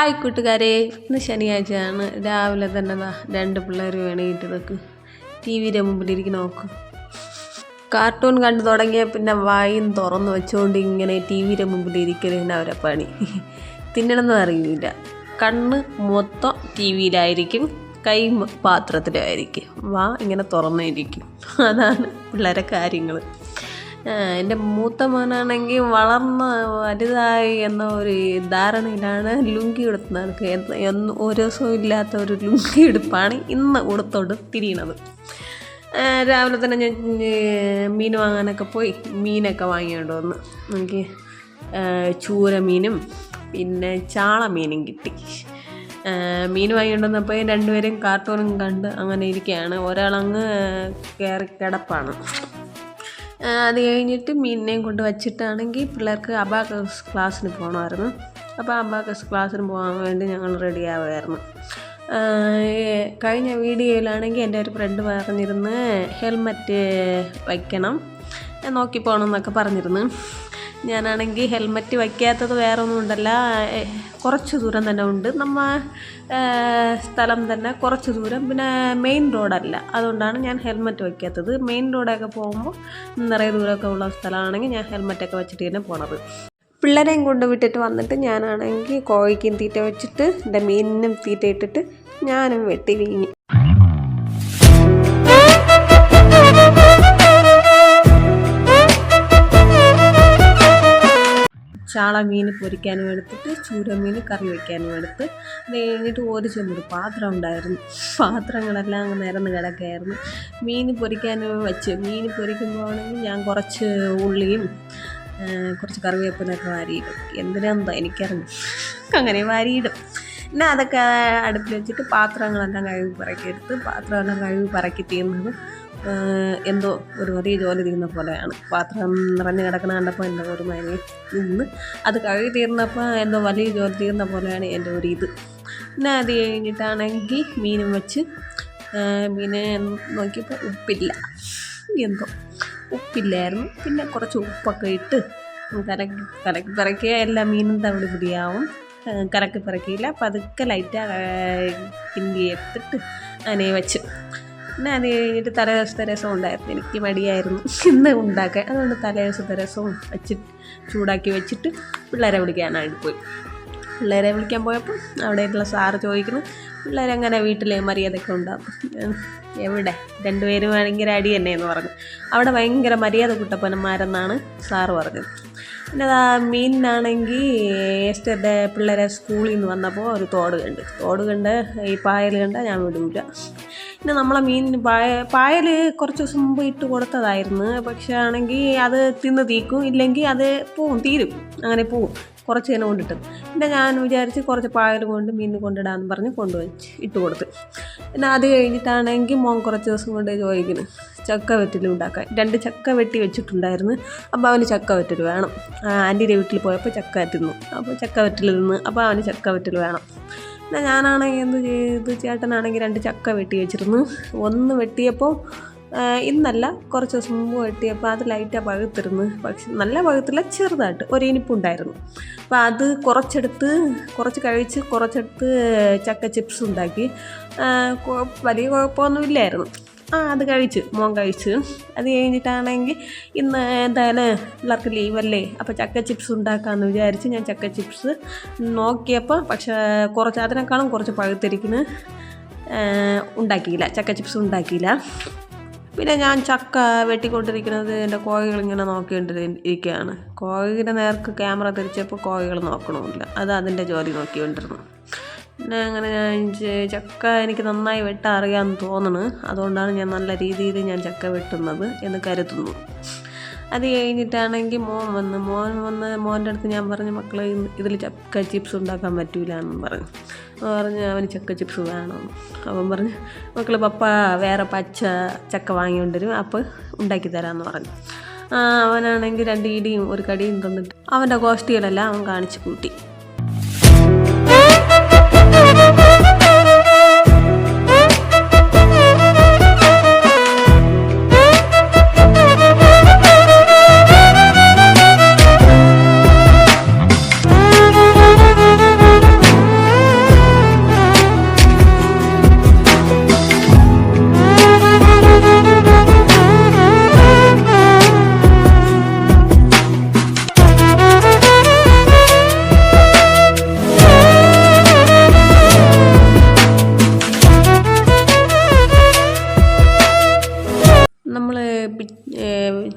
Hi കൂട്ടുകാരെ ഇന്ന് ശനിയാഴ്ചയാണ്. രാവിലെ തന്നെ രണ്ട് പിള്ളേർ വേണമെങ്കിൽ നിൽക്ക് ടി വിയുടെ മുമ്പിലിരിക്കുന്ന നോക്ക്. കാർട്ടൂൺ കണ്ടു തുടങ്ങിയ പിന്നെ വായും തുറന്ന് വെച്ചുകൊണ്ട് ഇങ്ങനെ ടി വിയുടെ മുമ്പിലിരിക്കലാണ് അവരെ പണി. തിന്നണമെന്ന് അറിയില്ല കണ്ണ് മൊത്തം ടി വിയിലായിരിക്കും കൈ പാത്രത്തിലായിരിക്കും. വാ ഇങ്ങനെ തുറന്നിരിക്കും. അതാണ് പിള്ളേരെ കാര്യങ്ങൾ എന്റെ മൂത്ത മോനാണെങ്കിൽ വളർന്ന് വലുതായി എന്ന ഒരു ധാരണയിലാണ് ലുങ്കി ഉടുത്ത് നടക്കുക എന്ന് ഒരു ദിവസവും ഇല്ലാത്ത ഒരു ലുങ്കി ഉടുപ്പാണ് ഇന്ന് ഉടുത്തോണ്ട് തിരിയണത്. രാവിലെ തന്നെ ഞാൻ മീൻ വാങ്ങാനൊക്കെ പോയി. മീനൊക്കെ വാങ്ങിയോണ്ട് വന്ന്. എനിക്ക് ചൂര മീനും പിന്നെ ചാള മീനും കിട്ടി മീൻ വാങ്ങിയോണ്ട് വന്നപ്പോൾ രണ്ടുപേരും കാർട്ടൂണും കണ്ട് അങ്ങനെ ഇരിക്കുകയാണ് ഒരാളങ്ങ് കയറി കിടപ്പാണ്. അത് കഴിഞ്ഞിട്ട് മീനിനെയും കൊണ്ട് വച്ചിട്ടാണെങ്കിൽ പിള്ളേർക്ക് അബാക്കസ് ക്ലാസ്സിന് പോകണമായിരുന്നു. അപ്പോൾ അബാക്കസ് ക്ലാസ്സിന് പോകാൻ വേണ്ടി ഞങ്ങൾ റെഡി ആവുമായിരുന്നു കഴിഞ്ഞ വീഡിയോയിലാണെങ്കിൽ എന്റെ ഒരു ഫ്രണ്ട് പറഞ്ഞിരുന്ന് ഹെൽമറ്റ് വയ്ക്കണം. നോക്കി പോകണം എന്നൊക്കെ പറഞ്ഞിരുന്നു. ഞാനാണെങ്കിൽ ഹെൽമറ്റ് വയ്ക്കാത്തത് വേറെ ഒന്നും ഉണ്ടല്ല കുറച്ച് ദൂരം തന്നെ ഉണ്ട്. നമ്മ സ്ഥലം തന്നെ കുറച്ച് ദൂരം. പിന്നെ മെയിൻ റോഡല്ല. അതുകൊണ്ടാണ് ഞാൻ ഹെൽമറ്റ് വയ്ക്കാത്തത്. മെയിൻ റോഡൊക്കെ പോകുമ്പോൾ നിറയെ ദൂരമൊക്കെ ഉള്ള സ്ഥലമാണെങ്കിൽ ഞാൻ ഹെൽമറ്റൊക്കെ വെച്ചിട്ട് തന്നെ പോണത്. പിള്ളേരെയും കൊണ്ട് വിട്ടിട്ട് വന്നിട്ട് ഞാനാണെങ്കിൽ കോഴിക്കും തീറ്റ വെച്ചിട്ട് എന്റെ മീനിനും തീറ്റ ഇട്ടിട്ട് ഞാനും വെട്ടി വീങ്ങി ചാള മീൻ പൊരിക്കാനും എടുത്തിട്ട് ചൂര മീൻ കറി വയ്ക്കാനും എടുത്ത് അത് കഴിഞ്ഞിട്ട് ഒരു ചെമ്പൊരു പാത്രം ഉണ്ടായിരുന്നു. പാത്രങ്ങളെല്ലാം അങ്ങ് നിരന്ന് കിടക്കായിരുന്നു മീൻ പൊരിക്കാനും വെച്ച് മീൻ പൊരിക്കുമ്പോഴാണെങ്കിൽ ഞാൻ കുറച്ച് ഉള്ളിയും കുറച്ച് കറിവേപ്പിലൊക്കെ വാരിയിടും. എന്തിനാന്തോ എനിക്കറിഞ്ഞു. അങ്ങനെ വാരിയിടും. പിന്നെ അതൊക്കെ അടുപ്പിൽ വെച്ചിട്ട് പാത്രങ്ങളെല്ലാം കഴുകി പറക്കി എടുത്ത് പാത്രമെല്ലാം കഴുകി പറക്കി തീർന്നത് എന്തോ ഒരു വലിയ ജോലി തീർന്ന പോലെയാണ്. പാത്രം നിറഞ്ഞു കിടക്കണ കണ്ടപ്പോൾ എന്റെ ഒരു നിന്ന്. അത് കഴുകി തീർന്നപ്പോൾ എന്തോ വലിയ ജോലി തീർന്ന പോലെയാണ് എന്റെ ഒരു ഇത്. പിന്നെ അത് കഴിഞ്ഞിട്ടാണെങ്കിൽ മീനും വെച്ച് മീനെ നോക്കിയപ്പോൾ ഉപ്പില്ല. എന്തോ ഉപ്പില്ലായിരുന്നു. പിന്നെ കുറച്ച് ഉപ്പൊക്കെ ഇട്ട് കലക്കി കലക്കി പറക്കിയ എല്ലാ മീനും തവിട് പിടിയാവും. കരക്കി കലക്കി പറക്കിയില്ല. പതുക്കെ ലൈറ്റാ കിണ്ടി എടുത്തിട്ട് അതിനെ വെച്ച് പിന്നെ അത് കഴിഞ്ഞിട്ട് തലേദിവസത്തെ രസം ഉണ്ടായിരുന്നു. എനിക്ക് മടിയായിരുന്നു. ഇന്ന് ഉണ്ടാക്കാൻ. അതുകൊണ്ട് തലേദിവസത്തെ രസവും വെച്ച് ചൂടാക്കി വെച്ചിട്ട് പിള്ളേരെ വിളിക്കാനായിട്ട് പോയി. പിള്ളേരെ വിളിക്കാൻ പോയപ്പോൾ അവിടെയുള്ള സാറ് ചോദിക്കുന്നു പിള്ളേരങ്ങനെ വീട്ടിൽ മര്യാദയൊക്കെ ഉണ്ടാകും എവിടെ? രണ്ടുപേരും ഭയങ്കര അടി തന്നെ എന്ന് പറഞ്ഞു. അവിടെ ഭയങ്കര മര്യാദ കുട്ടപ്പനന്മാരെന്നാണ് സാറ് പറഞ്ഞത്. പിന്നെ അതാ മീനിനാണെങ്കിൽ യെസ്റ്റർഡേ പിള്ളേരെ സ്കൂളിൽ നിന്ന് വന്നപ്പോൾ ഒരു തോട് കണ്ട്. തോട് കണ്ട് ഈ പായൽ കണ്ട ഞാൻ വിടൂല പിന്നെ നമ്മളെ മീൻ പായ പായൽ കുറച്ച് ദിവസം മുമ്പ് ഇട്ട് കൊടുത്തതായിരുന്നു. പക്ഷേ ആണെങ്കിൽ അത് തിന്ന് തീക്കും. ഇല്ലെങ്കിൽ അത് പോവും തീരും. അങ്ങനെ പോവും. കുറച്ച് ഇങ്ങനെ കൊണ്ടിട്ട് പിന്നെ ഞാൻ വിചാരിച്ച് കുറച്ച് പായൽ കൊണ്ട് മീൻ കൊണ്ടിടാമെന്ന് പറഞ്ഞ് കൊണ്ടുവച്ച് ഇട്ട് കൊടുത്ത്. പിന്നെ അത് കഴിഞ്ഞിട്ടാണെങ്കിൽ മോൻ കുറച്ച് ദിവസം കൊണ്ട് ചോദിക്കുന്നു ചക്ക വെറ്റിൽ ഉണ്ടാക്കാൻ. രണ്ട് ചക്ക വെട്ടി വെച്ചിട്ടുണ്ടായിരുന്നു. അപ്പോൾ അവന് ചക്ക വെറ്റിൽ വേണം. ആന്റിന്റെ വീട്ടിൽ പോയപ്പോൾ ചക്ക തിന്നു. അപ്പോൾ ചക്ക വെറ്റിൽ തിന്ന്. അപ്പോൾ അവന് ചക്ക വെറ്റിൽ വേണം. പിന്നെ ഞാനാണെങ്കിൽ എന്ത് ചെയ്തു? ചേട്ടനാണെങ്കിൽ രണ്ട് ചക്ക വെട്ടി വെച്ചിരുന്നു. ഒന്ന് വെട്ടിയപ്പോൾ ഇന്നല്ല കുറച്ച് ദിവസം മുമ്പ് വെട്ടിയപ്പോൾ അത് ലൈറ്റാണ് പഴുത്തിരുന്നു പക്ഷെ നല്ല പഴുത്തില്ല ചെറുതായിട്ട്. ഒരു ഇനിപ്പുണ്ടായിരുന്നു അപ്പോൾ അത് കുറച്ചെടുത്ത് കുറച്ച് കഴിച്ച് കുറച്ചെടുത്ത് ചക്ക ചിപ്സ് ഉണ്ടാക്കി. ആ, കുഴപ്പമൊന്നും വലിയ കുഴപ്പമൊന്നുമില്ലായിരുന്നു. ആ അത് കഴിച്ച് മോൻ കഴിച്ച്. അത് കഴിഞ്ഞിട്ടാണെങ്കിൽ ഇന്ന് എന്തായാലും പിള്ളേർക്ക് ലീവല്ലേ? അപ്പോൾ ചക്ക ചിപ്സ് ഉണ്ടാക്കാമെന്ന് വിചാരിച്ച് ഞാൻ ചക്ക ചിപ്സ് നോക്കിയപ്പോൾ പക്ഷേ കുറച്ച് അതിനേക്കാളും കുറച്ച് പഴുത്തിരിക്കുന്നു ഉണ്ടാക്കിയില്ല. ചക്ക ചിപ്സ് ഉണ്ടാക്കിയില്ല. പിന്നെ ഞാൻ ചക്ക വെട്ടിക്കൊണ്ടിരിക്കുന്നത് എന്റെ കോഴികൾ ഇങ്ങനെ നോക്കിക്കൊണ്ടിരിക്കുകയാണ്. കോഴിയുടെ നേർക്ക് ക്യാമറ തിരിച്ചപ്പോൾ കോഴികൾ നോക്കണമില്ല. അത് അതിന്റെ ജോലി നോക്കിക്കൊണ്ടിരുന്നു. പിന്നെ അങ്ങനെ ഞാൻ ചക്ക എനിക്ക് നന്നായി വെട്ടാൻ അറിയാമെന്ന് തോന്നുന്നു അതുകൊണ്ടാണ് ഞാൻ നല്ല രീതിയിൽ ഞാൻ ചക്ക വെട്ടുന്നത് എന്ന് കരുതുന്നു. അത് കഴിഞ്ഞിട്ടാണെങ്കിൽ മോൻ വന്ന് മോൻ വന്ന് മോന്റെ അടുത്ത് ഞാൻ പറഞ്ഞു മക്കളെ ഇതിൽ ചക്ക ചിപ്സ് ഉണ്ടാക്കാൻ പറ്റൂല എന്ന് പറഞ്ഞു. പറഞ്ഞു അവന് ചക്ക ചിപ്സ് വേണം. അവൻ പറഞ്ഞ് മക്കൾ പപ്പ വേറെ പച്ച ചക്ക വാങ്ങിക്കൊണ്ടിരും അപ്പോൾ ഉണ്ടാക്കി തരാമെന്ന് പറഞ്ഞു. അവനാണെങ്കിൽ രണ്ട് ഇടിയും ഒരു കടിയും തന്നിട്ട് അവന്റെ ഗോഷ്ടികളെല്ലാം അവൻ കാണിച്ചു കൂട്ടി.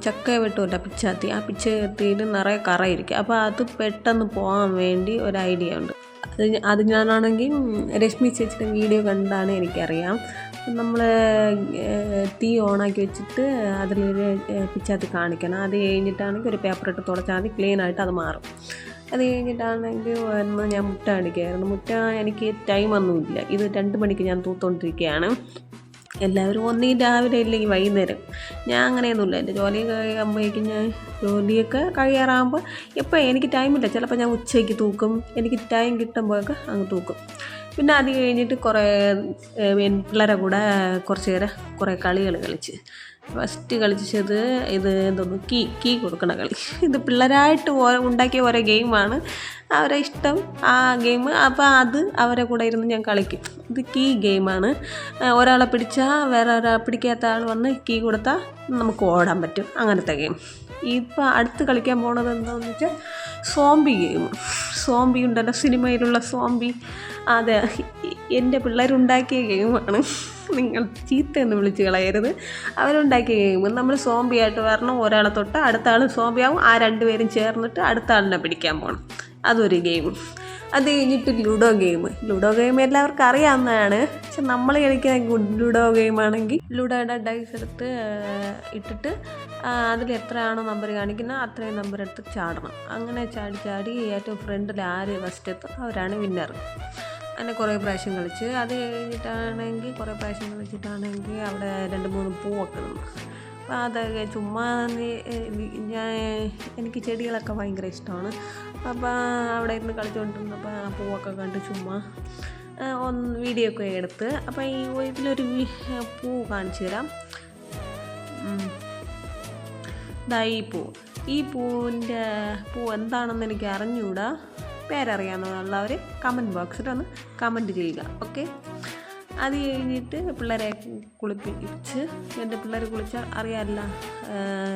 ചക്ക വെട്ടുമല്ലോ പിച്ചാത്തി. ആ പിച്ചാത്തിയിൽ നിറയെ കറയിരിക്കും. അപ്പോൾ അത് പെട്ടെന്ന് പോകാൻ വേണ്ടി ഒരു ഐഡിയ ഉണ്ട്. അത് അത് ഞാനാണെങ്കിൽ രശ്മി ചേച്ചിയുടെ വീഡിയോ കണ്ടാണ് എനിക്കറിയാം. നമ്മൾ തീ ഓണാക്കി വെച്ചിട്ട് അതിലൊരു പിച്ചാത്തി കാണിക്കണം. അത് കഴിഞ്ഞിട്ടാണെങ്കിൽ ഒരു പേപ്പർ ഇട്ട് തുടച്ചാൽ മതി. ക്ലീൻ ആയിട്ട് അത് മാറും. അത് കഴിഞ്ഞിട്ടാണെങ്കിൽ വന്ന് ഞാൻ മുട്ട അടിക്കുകയായിരുന്നു മുട്ട എനിക്ക് ടൈം ടൈമൊന്നുമില്ല ഇത് രണ്ട് മണിക്ക് ഞാൻ തൂത്തുകൊണ്ടിരിക്കുകയാണ്. എല്ലാവരും ഒന്നീ രാവിലെ ഇല്ലെങ്കിൽ വൈകുന്നേരം. ഞാൻ അങ്ങനെയൊന്നുമില്ല. എന്റെ ജോലി കഴിയുമ്പോഴേക്കും ഞാൻ ജോലിയൊക്കെ കഴിയാറാകുമ്പോൾ എപ്പോൾ എനിക്ക് ടൈമില്ല ചിലപ്പോൾ ഞാൻ ഉച്ചയ്ക്ക് തൂക്കും. എനിക്ക് ടൈം കിട്ടുമ്പോഴൊക്കെ അങ്ങ് തൂക്കും. പിന്നെ അത് കഴിഞ്ഞിട്ട് കുറേ പിള്ളേരെ കൂടെ കുറച്ച് നേരം കുറേ കളികൾ കളിച്ച്. ഫസ്റ്റ് കളിച്ചത് ഇത് എന്തോന്നു കീ കീ കൊടുക്കണ കളി. ഇത് പിള്ളേരായിട്ട് ഉണ്ടാക്കിയ ഓരോ ഗെയിമാണ്. അവരെ ഇഷ്ടം ആ ഗെയിം. അപ്പോൾ അത് അവരെ കൂടെ ഇരുന്ന് ഞാൻ കളിക്കും. ഇത് കീ ഗെയിമാണ്. ഒരാളെ പിടിച്ചാൽ വേറെ ഒരാൾ പിടിക്കാത്ത ആൾ വന്ന് കീ കൊടുത്താൽ നമുക്ക് ഓടാൻ പറ്റും. അങ്ങനത്തെ ഗെയിം. ഇപ്പോൾ അടുത്ത് കളിക്കാൻ പോണത് എന്താണെന്ന് വെച്ചാൽ സോംബി ഗെയിം. സോംബി ഉണ്ടല്ലോ സിനിമയിലുള്ള സോംബി. അതെ എന്റെ പിള്ളേരുണ്ടാക്കിയ ഗെയിമാണ്. നിങ്ങൾ ചീത്ത എന്ന് വിളിച്ച് കളയരുത്. അവരുണ്ടാക്കിയ ഗെയിം. നമ്മൾ സോംബിയായിട്ട് വരണം ഒരാളെ തൊട്ട് അടുത്ത ആൾ സോംബിയാവും ആ രണ്ടുപേരും ചേർന്നിട്ട് അടുത്ത ആളിനെ പിടിക്കാൻ പോകണം അതൊരു ഗെയിം. അത് കഴിഞ്ഞിട്ട് ലുഡോ ഗെയിം. ലുഡോ ഗെയിം എല്ലാവർക്കും അറിയാവുന്നതാണ്. പക്ഷെ നമ്മൾ കളിക്കുന്ന ഗുഡ് ലുഡോ ഗെയിം ആണെങ്കിൽ ലുഡോയുടെ ഡൈസ് എടുത്ത് ഇട്ടിട്ട് അതിൽ എത്രയാണോ നമ്പർ കാണിക്കുന്നത് അത്രയും നമ്പർ എടുത്ത് ചാടണം. അങ്ങനെ ചാടി ചാടി ഏറ്റവും ഫ്രണ്ടിൽ ആര് ഫസ്റ്റ് എത്തും? അവരാണ് വിന്നർ അങ്ങനെ കുറേ പ്രാവശ്യം കളിച്ച് അത് കഴിഞ്ഞിട്ടാണെങ്കിൽ കുറേ പ്രാവശ്യം കളിച്ചിട്ടാണെങ്കിൽ അവിടെ രണ്ട് മൂന്ന് പൂവൊക്കെ നിന്നു അപ്പോൾ അതൊക്കെ ചുമ്മാ ഞാൻ എനിക്ക് ചെടികളൊക്കെ ഭയങ്കര ഇഷ്ടമാണ്. അപ്പോൾ അവിടെ ഇരുന്ന് കളിച്ചുകൊണ്ടിരുന്നപ്പോൾ ആ പൂവൊക്കെ കണ്ട് ചുമ്മാ ഒന്ന് വീഡിയോ ഒക്കെ എടുത്ത് അപ്പോൾ ഈ ഇതിലൊരു പൂ കാണിച്ചു തരാം. ഇതാ ഈ പൂ. ഈ പൂവിന്റെ പൂ എന്താണെന്ന് എനിക്ക് അറിഞ്ഞുകൂടാ പേരറിയാമെന്നുള്ളവർ കമന്റ് ബോക്സിൽ ഒന്ന് കമന്റ് ചെയ്യുക. ഓക്കെ അത് കഴിഞ്ഞിട്ട് പിള്ളേരെ കുളിപ്പിച്ച് എന്റെ പിള്ളേർ കുളിച്ചാൽ അറിയാമല്ല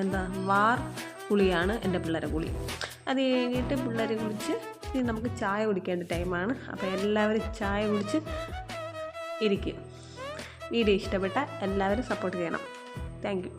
എന്താ വാർ കുളിയാണ് എന്റെ പിള്ളേരെ കുളി. അത് കഴിഞ്ഞിട്ട് പിള്ളേർ കുളിച്ച് ഇനി നമുക്ക് ചായ കുടിക്കേണ്ട ടൈമാണ് അപ്പോൾ എല്ലാവരും ചായ കുടിച്ച് ഇരിക്കും വീഡിയോ ഇഷ്ടപ്പെട്ട എല്ലാവരും സപ്പോർട്ട് ചെയ്യണം. Thank you